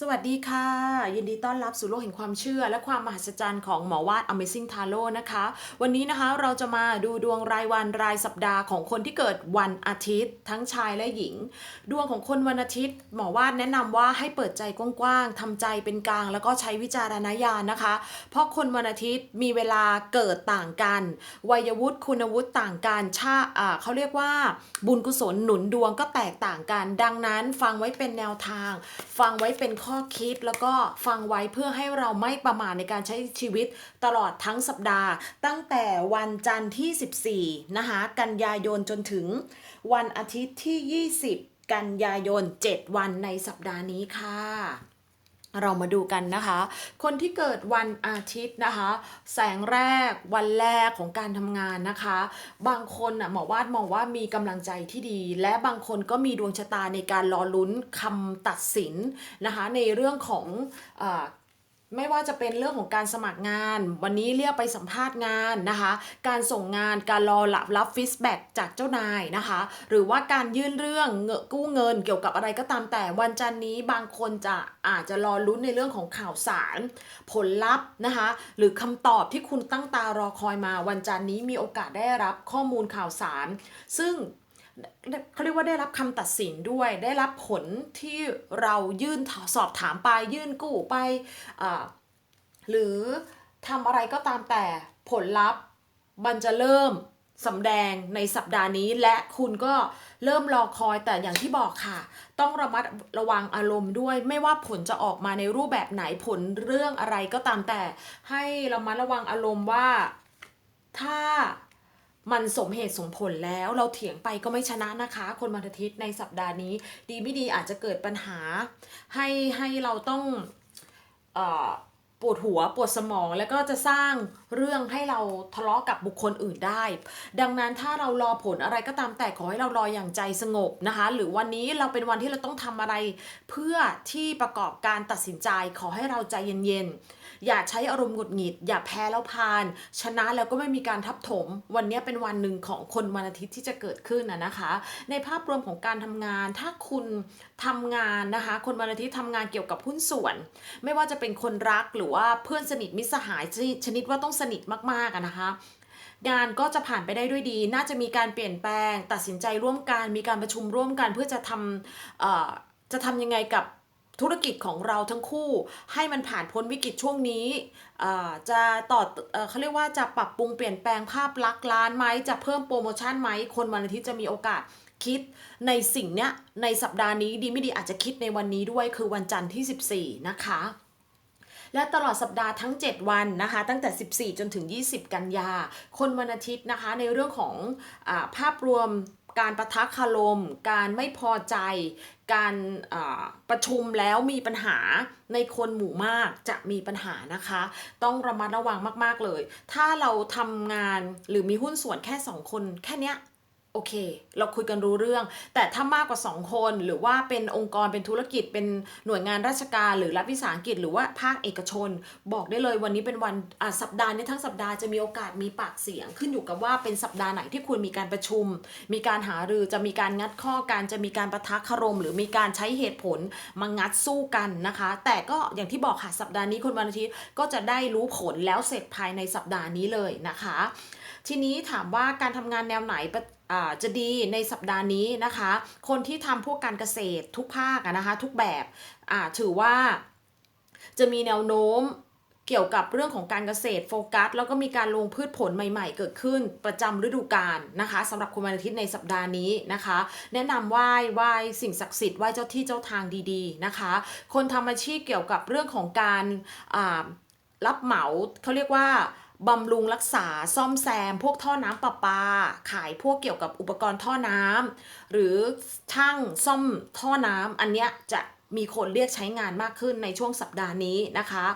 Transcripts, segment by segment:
สวัสดีค่ะ ยินดีต้อนรับสู่โลกแห่งความเชื่อ และความมหัศจรรย์ของหมอวาด Amazing Tarot นะคะ วันนี้นะคะเราจะมาดูดวงรายวันรายสัปดาห์ของคนที่เกิดวันอาทิตย์ ทั้งชายและหญิง ดวงของคนวันอาทิตย์ หมอวาดแนะนำว่าให้เปิดใจกว้างๆทำใจเป็นกลาง แล้วก็ใช้วิจารณญาณนะคะ เพราะคนวันอาทิตย์มีเวลาเกิดต่างกัน วัยวุฒิคุณวุฒิต่างกันชาเขาเรียกว่าบุญกุศลหนุนดวงก็แตกต่างกัน ดังนั้นฟังไว้เป็นแนวทาง ฟังไว้เป็นข้อคิดแล้วก็ฟังไว้เพื่อให้เราไม่ประมาทในการใช้ชีวิตตลอดทั้งสัปดาห์ ตั้งแต่วันจันทร์ที่ 14 นะคะ กันยายนจนถึงวันอาทิตย์ที่ 20 กันยายน 7 วันในสัปดาห์นี้ค่ะ เรามาดูกันนะคะ คนที่เกิดวันอาทิตย์นะคะ แสงแรกวันแรกของการทำงานนะคะ บางคนอะหมอวาดมองว่ามีกำลังใจที่ดี และบางคนก็มีดวงชะตาในการรอลุ้นคำตัดสินนะคะ ในเรื่องของอ ไม่ว่าจะเป็นเรื่องของการสมัครงาน วันนี้เรียกไปสัมภาษณ์งานนะคะ การส่งงานการรอรับรับฟีดแบ็กจากเจ้านายนะคะ หรือว่าการยื่นเรื่องเงกู้เงินเกี่ยวกับอะไรก็ตามแต่วันจันนี้บางคนจะอาจจะรอลุ้นในเรื่องของข่าวสาร ผลลัพธ์นะคะ หรือคำตอบที่คุณตั้งตารอคอยมา วันจันนี้มีโอกาสได้รับข้อมูลข่าวสาร ซึ่ง เขาเรียกว่าได้รับคำตัดสินด้วย ได้รับผลที่เรายื่นสอบถามไปยื่นกู้ไป หรือทำอะไรก็ตามแต่ผลลัพธ์มันจะเริ่มสำแดงในสัปดาห์นี้และคุณก็เริ่มรอคอยแต่อย่างที่บอกค่ะ ต้องระมัดระวังอารมณ์ด้วย ไม่ว่าผลจะออกมาในรูปแบบไหนผลเรื่องอะไรก็ตามแต่ ให้ระมัดระวังอารมณ์ว่า ถ้า มันสมเหตุสมผลแล้วเราเถียงไปก็ไม่ชนะนะคะ คนวันอาทิตย์ในสัปดาห์นี้ ดีไม่ดีอาจจะเกิดปัญหา ให้ให้เราต้องเอ่อ ปวดหัวปวดสมองแล้วก็จะสร้างเรื่องให้เราทะเลาะกับบุคคลอื่นได้ ดังนั้นถ้าเรารอผลอะไรก็ตามแต่ขอให้เรารออย่างใจสงบนะคะ หรือวันนี้เราเป็นวันที่เราต้องทำอะไร เพื่อที่ประกอบการตัดสินใจขอให้เราใจเย็นๆอย่าใช้อารมณ์หงุดหงิด อย่าแพ้แล้วพาน ชนะแล้วก็ไม่มีการทับถม วันนี้เป็นวันหนึ่งของคนวันอาทิตย์ที่จะเกิดขึ้นนะนะคะ ในภาพรวมของการทำงานถ้าคุณทำงานนะคะ คนวันอาทิตย์ทำงานเกี่ยวกับหุ้นส่วน ไม่ว่าจะเป็นคนรักหรือว่าเพื่อนสนิทมิสหายชนิดว่าต้องสนิทมากๆนะคะ งานก็จะผ่านไปได้ด้วยดี น่าจะมีการเปลี่ยนแปลง ตัดสินใจร่วมกัน มีการประชุมร่วมกัน เพื่อจะทำจะทำยังไงกับธุรกิจของเราทั้งคู่ให้มันผ่านพ้นวิกฤตช่วงนี้จะต่อเอ่อเขาเรียกว่าจะปรับปรุงเปลี่ยนแปลงภาพลักษณ์ร้านไหมจะเพิ่มโปรโมชั่นไหมคนวันอาทิตย์จะมีโอกาสคิดในสิ่งเนี้ยในสัปดาห์นี้ดีไม่ดีอาจจะคิดในวันนี้ด้วยคือวันจันทร์ที่ 14 นะคะ และตลอดสัปดาห์ทั้ง 7 วันนะคะ ตั้งแต่ 14 จนถึง 20 กันยา คนวันอาทิตย์นะคะในเรื่องของอภาพรวมการประทักคารม การไม่พอใจ การประชุมแล้วมีปัญหาในคนหมู่มากจะมีปัญหานะคะ ต้องระมัดระวังมาก ๆ เลย ถ้าเราทำงานหรือมีหุ้นส่วนแค่ 2 คนแค่เนี้ย โอเค เราคุยกันรู้เรื่อง แต่ถ้ามากกว่า 2 คนหรือว่าเป็นองค์กรเป็นธุรกิจ เป็นหน่วยงานราชการหรือรัฐวิสาหกิจ หรือว่าภาคเอกชน บอกได้เลยวันนี้เป็นวันอะสัปดาห์นี้ทั้งสัปดาห์จะมีโอกาสมีปากเสียง ขึ้นอยู่กับว่าเป็นสัปดาห์ไหนที่คุณมีการประชุม มีการหารือจะมีการงัดข้อการจะมีการประทักคารม หรือมีการใช้เหตุผลมางัดสู้กันนะคะ แต่ก็อย่างที่บอกค่ะสัปดาห์นี้คนวันอาทิตย์ก็จะได้รู้ผลแล้วเสร็จภายในสัปดาห์นี้เลยนะคะ ทีนี้ถามว่าการทำงานแนวไหน จะดีในสัปดาห์นี้นะคะ คนที่ทำพวกการเกษตรทุกภาคนะคะ ทุกแบบถือว่าจะมีแนวโน้มเกี่ยวกับเรื่องของการเกษตรโฟกัส แล้วก็มีการลงพืชผลใหม่ๆ เกิดขึ้นประจำฤดูกาลนะคะสำหรับคนวันอาทิตย์ในสัปดาห์นี้นะคะ แนะนำไหว้ไหว้สิ่งศักดิ์สิทธิ์ไหว้เจ้าที่เจ้าทางดีๆนะคะ คนทำอาชีพเกี่ยวกับเรื่องของการรับเหมาเขาเรียกว่า บำรุงรักษาซ่อมแซม พวกท่อน้ำประปา ขายพวกเกี่ยวกับอุปกรณ์ท่อน้ำหรือช่างซ่อมท่อน้ำอันเนี้ยจะมีคนเรียกใช้งานมากขึ้นในช่วงสัปดาห์นี้นะคะ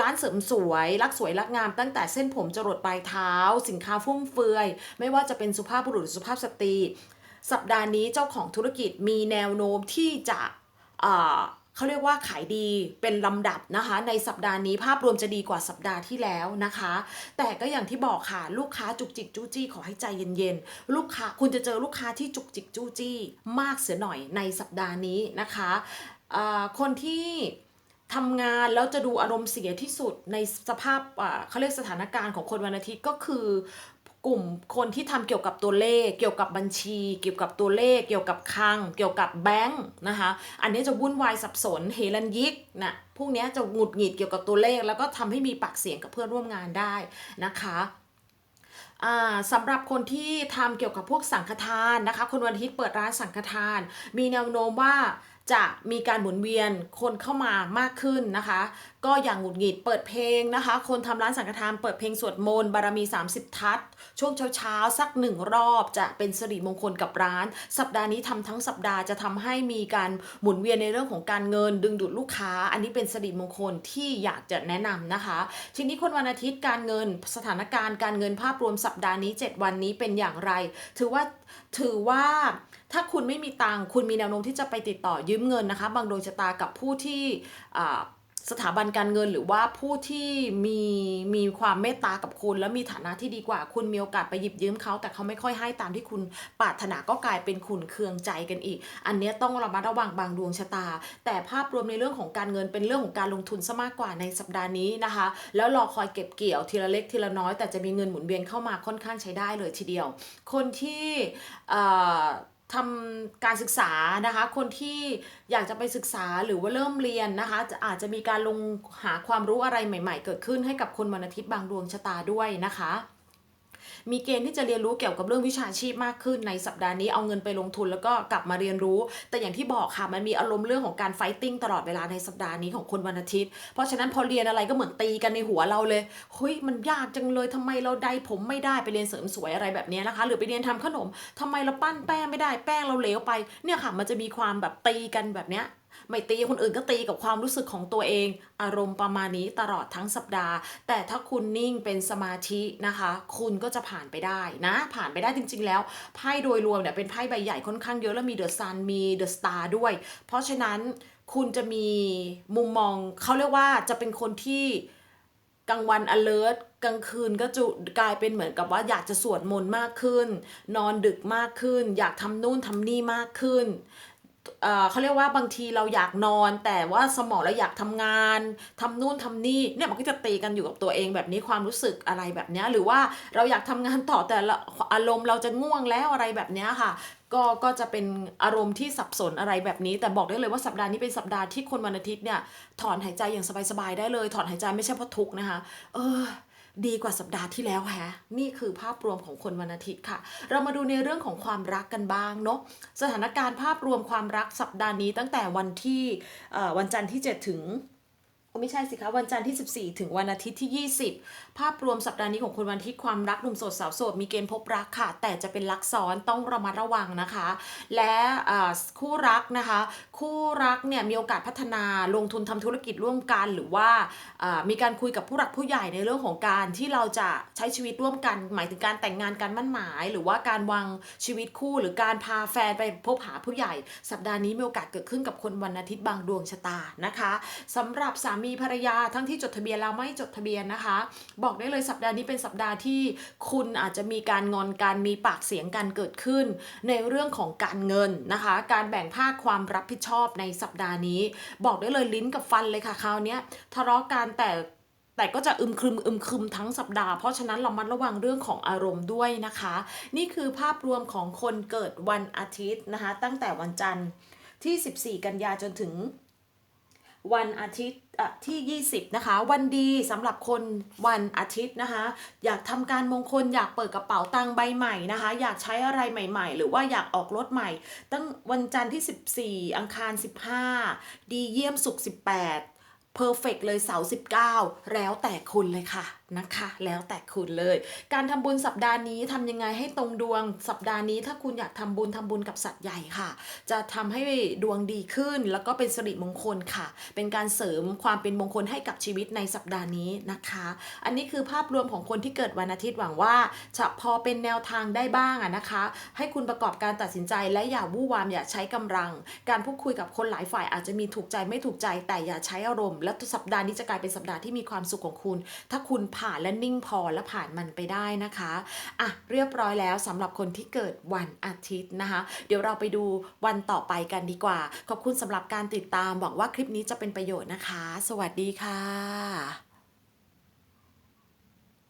ร้านเสริมสวย รักสวยรักงามตั้งแต่เส้นผมจรดปลายเท้า สินค้าฟุ่มเฟือย ไม่ว่าจะเป็นสุภาพบุรุษหรือสุภาพสตรี สัปดาห์นี้เจ้าของธุรกิจมีแนวโน้มที่จะ เขาเรียกว่าขายดีเป็นลำดับนะคะ ในสัปดาห์นี้ภาพรวมจะดีกว่าสัปดาห์ที่แล้วนะคะ แต่ก็อย่างที่บอกค่ะลูกค้าจุกจิกจู้จี้ขอให้ใจเย็นๆลูกค้าคุณจะเจอลูกค้าที่จุกจิกจู้จี้มากเสียหน่อยในสัปดาห์นี้นะคะคนที่ทำงานแล้วจะดูอารมณ์เสียที่สุดในสภาพอ่าเขาเรียกสถานการณ์ของคนวันอาทิตย์ก็คือ กลุ่มคนที่ทำเกี่ยวกับตัวเลข เกี่ยวกับบัญชี เกี่ยวกับตัวเลข เกี่ยวกับคลัง เกี่ยวกับแบงค์นะคะ อันนี้จะวุ่นวายสับสนเฮลันยิกนะพวกนี้จะหงุดหงิดเกี่ยวกับตัวเลข แล้วก็ทำให้มีปากเสียงกับเพื่อนร่วมงานได้นะคะอ่าสำหรับคนที่ทำเกี่ยวกับพวกสังฆทานนะคะ คนวันอาทิตย์เปิดร้านสังฆทาน มีแนวโน้มว่า จะมีการหมุนเวียนคนเข้ามามากขึ้นนะคะ ก็อย่างหงุดหงิดเปิดเพลงนะคะ คนทำร้านสังฆทานเปิดเพลงสวดมนต์บารมี 30 ทัศช่วงเช้าๆ สักหนึ่งรอบจะเป็นสิริมงคลกับร้าน สัปดาห์นี้ทำทั้งสัปดาห์จะทำให้มีการหมุนเวียนในเรื่องของการเงิน ดึงดูดลูกค้า อันนี้เป็นสิริมงคลที่อยากจะแนะนำนะคะ ทีนี้คนวันอาทิตย์การเงินสถานการณ์การเงินภาพรวมสัปดาห์นี้ 7 วันนี้เป็นอย่างไร ถือว่า ถือว่าถ้าคุณไม่มีตังคุณมีแนวโน้มที่จะไปติดต่อยืมเงินนะคะ บางดวงชะตากับผู้ที่ สถาบันการเงินหรือว่าผู้ที่มีมีความเมตตากับคุณ และมีฐานะที่ดีกว่า คุณมีโอกาสไปหยิบยืมเขา แต่เขาไม่ค่อยให้ตามที่คุณปรารถนาก็กลายเป็นขุนเคืองใจกันอีก อันนี้ต้องระมัดระวังบางดวงชะตา แต่ภาพรวมในเรื่องของการเงินเป็นเรื่องของการลงทุนซะมากกว่าในสัปดาห์นี้นะคะ แล้วรอคอยเก็บเกี่ยวทีละเล็กทีละน้อย แต่จะมีเงินหมุนเวียนเข้ามาค่อนข้างใช้ได้เลยทีเดียว คนที่ ทำการศึกษานะคะ คนที่อยากจะไปศึกษาหรือว่าเริ่มเรียนนะคะจะอาจจะมีการลงหาความรู้อะไรใหม่ ๆ เกิดขึ้นให้กับคนวันอาทิตย์บางดวงชะตาด้วยนะคะ มีเกณฑ์ที่จะเรียนรู้เกี่ยวกับเรื่องวิชาชีพมากขึ้นในสัปดาห์นี้เอาเงินไปลงทุนแล้วก็กลับมาเรียนรู้ แต่อย่างที่บอกค่ะมันมีอารมณ์เรื่องของการไฟติ้งตลอดเวลาในสัปดาห์นี้ของคนวันอาทิตย์ เพราะฉะนั้นพอเรียนอะไรก็เหมือนตีกันในหัวเราเลยเฮ้ยมันยากจังเลยทำไมเราใดผมไม่ได้ไปเรียนเสริมสวยอะไรแบบนี้นะคะ หรือไปเรียนทำขนมทำไมเราปั้นแป้งไม่ได้แป้งเราเหลวไปเนี่ยค่ะมันจะมีความแบบตีกันแบบเนี้ย ไม่ตีคนอื่นก็ตีกับความรู้สึกของตัวเอง อารมณ์ประมาณนี้ตลอดทั้งสัปดาห์ แต่ถ้าคุณนิ่งเป็นสมาธินะคะ คุณก็จะผ่านไปได้นะ ผ่านไปได้จริง ๆ แล้วไพ่โดยรวมเนี่ยเป็นไพ่ใบใหญ่ค่อนข้างเยอะแล้วมีเดอะซันมีเดอะสตาร์ด้วย เพราะฉะนั้นคุณจะมีมุมมองเขาเรียกว่าจะเป็นคนที่กลางวัน alert กลางคืนก็จะกลายเป็นเหมือนกับว่าอยากจะสวดมนต์มากขึ้น นอนดึกมากขึ้น อยากทำนู่นทำนี่มากขึ้น เขาเรียกว่าบางทีเราอยากนอน แต่ว่าสมองเราอยากทำงานทำนู่นทำนี่เนี่ยมันก็จะตีกันอยู่กับตัวเองแบบนี้ความรู้สึกอะไรแบบนี้หรือว่าเราอยากทำงานต่อแต่ละอารมณ์เราจะง่วงแล้วอะไรแบบนี้ค่ะก็ก็จะเป็นอารมณ์ที่สับสนอะไรแบบนี้ แต่บอกได้เลยว่าสัปดาห์นี้เป็นสัปดาห์ที่คนวันอาทิตย์เนี่ยถอนหายใจอย่างสบายๆได้เลย ถอนหายใจไม่ใช่เพราะทุกข์นะคะ เออ ดีกว่าสัปดาห์ที่แล้วแฮะ นี่คือภาพรวมของคนวันอาทิตย์ค่ะ เรามาดูในเรื่องของความรักกันบ้างเนาะ สถานการณ์ภาพรวมความรักสัปดาห์นี้ตั้งแต่วันที่วันจันทร์ที่ 7 ถึง ไม่ใช่สิคะวันจันทร์ที่ 14 ถึงวันอาทิตย์ที่ 20 ภาพรวมสัปดาห์นี้ของคนวันอาทิตย์ความรักหนุ่มโสดสาวโสดมีเกณฑ์พบรักค่ะ แต่จะเป็นรักซ้อนต้องระมัดระวังนะคะ และคู่รักนะคะ คู่รักเนี่ยมีโอกาสพัฒนาลงทุนทำธุรกิจร่วมกัน หรือว่ามีการคุยกับผู้หลักผู้ใหญ่ในเรื่องของการที่เราจะใช้ชีวิตร่วมกัน หมายถึงการแต่งงานการมั่นหมาย หรือว่าการวางชีวิตคู่ หรือการพาแฟนไปพบหาผู้ใหญ่ สัปดาห์นี้มีโอกาสเกิดขึ้นกับคนวันอาทิตย์บางดวงชะตานะคะสำหรับสามีภรรยาทั้งที่จดทะเบียนแล้วไม่จดทะเบียนนะคะ บอกได้เลยสัปดาห์นี้เป็นสัปดาห์ที่คุณอาจจะมีการงอนการมีปากเสียงกันเกิดขึ้น ในเรื่องของการเงินนะคะ การแบ่งภาคความรับผิดชอบในสัปดาห์นี้ บอกได้เลยลิ้นกับฟันเลยค่ะคราวนี้ทะเลาะกันแต่แต่ก็จะอึมครึมอึมครึมทั้งสัปดาห์ เพราะฉะนั้นเรามัดระวังเรื่องของอารมณ์ด้วยนะคะ นี่คือภาพรวมของคนเกิดวันอาทิตย์นะคะ ตั้งแต่วันจันทร์ที่ 14 กันยาจนถึง วันอาทิตย์อะที่ 20 นะคะ วันดีสำหรับคนวันอาทิตย์นะคะ อยากทำการมงคลอยากเปิดกระเป๋าตังใบใหม่นะคะ อยากใช้อะไรใหม่ ๆ หรือว่าอยากออกรถใหม่ ตั้งวันจันทร์ที่ 14 อังคาร 15 ดีเยี่ยมสุข 18เพอร์เฟกเลยเสาร์19 แล้วแต่คุณเลยค่ะ นะคะ แล้วแต่คุณเลย การทำบุญสัปดาห์นี้ทำยังไงให้ตรงดวงสัปดาห์นี้ ถ้าคุณอยากทำบุญทำบุญกับสัตว์ใหญ่ค่ะ จะทำให้ดวงดีขึ้น แล้วก็เป็นสิริมงคลค่ะ เป็นการเสริมความเป็นมงคลให้กับชีวิตในสัปดาห์นี้นะคะ อันนี้คือภาพรวมของคนที่เกิดวันอาทิตย์หวังว่าจะพอเป็นแนวทางได้บ้างอะนะคะ ให้คุณประกอบการตัดสินใจและอย่าวู่วามอย่าใช้กำลัง การพูดคุยกับคนหลายฝ่ายอาจจะมีถูกใจไม่ถูกใจแต่อย่าใช้อารมณ์และสัปดาห์นี้จะกลายเป็นสัปดาห์ที่มีความสุขของคุณ ถ้าคุณผ่านและนิ่งพอและผ่านมันไปได้นะคะอะเรียบร้อยแล้วสำหรับคนที่เกิดวันอาทิตย์นะคะ เดี๋ยวเราไปดูวันต่อไปกันดีกว่า ขอบคุณสำหรับการติดตามหวังว่าคลิปนี้จะเป็นประโยชน์นะคะ สวัสดีค่ะ